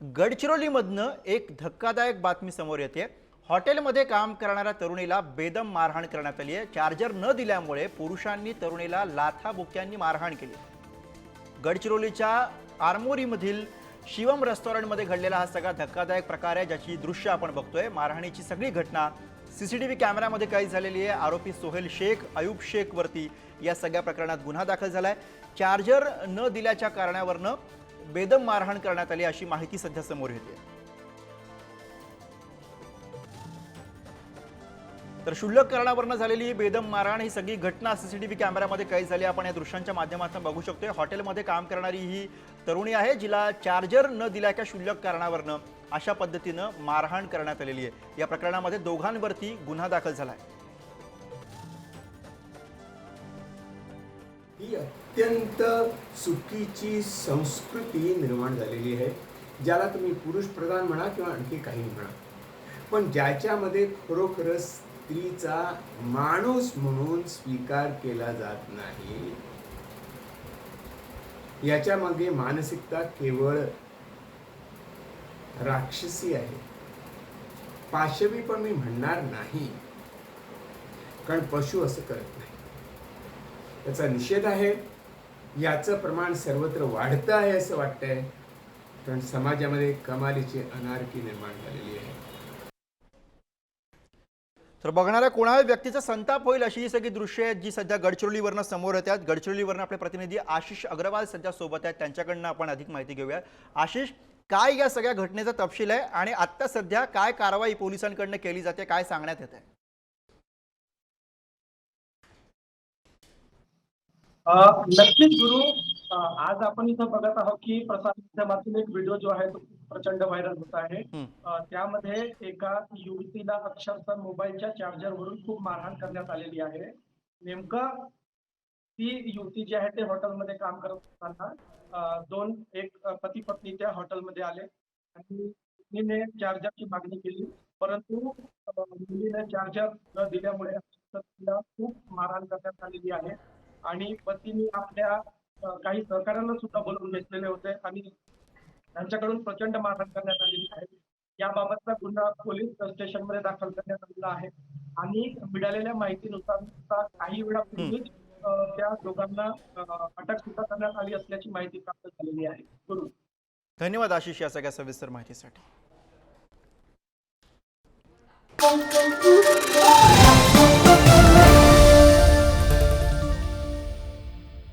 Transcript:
गडचिरोलीमधनं एक धक्कादायक बातमी समोर येते. हॉटेलमध्ये काम करणाऱ्या तरुणीला बेदम मारहाण करण्यात आली आहे. चार्जर न दिल्यामुळे पुरुषांनी तरुणीला लाथाबुक्यांनी मारहाण केली. गडचिरोलीच्या आरमोरीमधील शिवम रेस्टॉरंटमध्ये घडलेला हा सगळा धक्कादायक प्रकार आहे ज्याची दृश्य आपण बघतोय. मारहाणीची सगळी घटना सीसीटीव्ही कॅमेऱ्यामध्ये काही झालेली आहे. आरोपी सोहेल शेख अयूब शेखवरती या सगळ्या प्रकरणात गुन्हा दाखल झालाय. चार्जर न दिल्याच्या कारणावरनं बेदम मारहाण करण्यात आली अशी माहिती सध्या समोर येते. तर क्षुल्लक कारणावरनं झालेली ही बेदम मारहाण ही सगळी घटना सीसीटीव्ही कॅमेऱ्यामध्ये कैद झाली. आपण या दृश्यांच्या माध्यमातून बघू शकतोय हॉटेलमध्ये काम करणारी ही तरुणी आहे जिला चार्जर न दिल्याच्या क्षुल्लक कारणावरनं अशा पद्धतीनं मारहाण करण्यात आलेली आहे. या प्रकरणामध्ये दोघांवरती गुन्हा दाखल झाला आहे. ही अत्यंत चुकीची संस्कृती निर्माण झालेली आहे ज्याला तुम्ही पुरुष प्रधान म्हणा किंवा आणखी काही म्हणा. पण ज्याच्यामध्ये खरोखरच स्त्रीचा माणूस म्हणून स्वीकार केला जात नाही याच्या मागे मानसिकता केवळ राक्षसी आहे. पाशवी पण मी म्हणणार नाही कारण पशु असं करत नाही. त्याचा निषेध आहे. याचं प्रमाण सर्वत्र वाढतं आहे असं वाटतंय. कारण समाजामध्ये कमालीची अनारकी निर्माण झालेली आहे. तर बघणाऱ्या कोणाव्या व्यक्तीचा संताप होईल अशी ही सगळी दृश्य आहेत जी सध्या गडचिरोलीवरनं समोर येत आहेत. गडचिरोलीवरनं आपले प्रतिनिधी आशिष अग्रवाल सध्या सोबत आहेत. त्यांच्याकडनं आपण अधिक माहिती घेऊया आशिष काय या सगळ्या घटनेचा तपशील आहे? आणि आत्ता सध्या काय कारवाई पोलिसांकडनं केली जाते? काय सांगण्यात येत आहे नक्कीच गुरु. आज आपण इथं बघत आहोत की प्रसार माध्यमातून एक व्हिडिओ जो आहे तो प्रचंड व्हायरल होत आहे. त्यामध्ये एका युवतीला अक्षरशः मोबाईलच्या चार्जर वरून खूप मारहाण करण्यात आलेली आहे. नेमकं ती युवती जी आहे ते हॉटेलमध्ये काम करत असताना दोन एक पती पत्नी त्या हॉटेलमध्ये आले आणि पत्नीने चार्जरची मागणी केली. परंतु मुलीने चार्जर न दिल्यामुळे अक्षरशः तिला खूप मारहाण करण्यात आलेली आहे. आणि पतीने आपल्या काही सहकाऱ्यांना सुद्धा बोलवून घेतलेले होते आणि त्यांच्याकडून प्रचंड मारहाण करण्यात आलेली आहे. याबाबतचा गुन्हा पोलीस स्टेशनमध्ये दाखल करण्यात आलेला आहे. आणि मिळालेल्या माहितीनुसार काही वेळापूर्वीच त्या दोघांना अटक सुद्धा करण्यात आली असल्याची माहिती प्राप्त झालेली आहे. गुरु धन्यवाद आशिष या सगळ्या सविस्तर माहितीसाठी.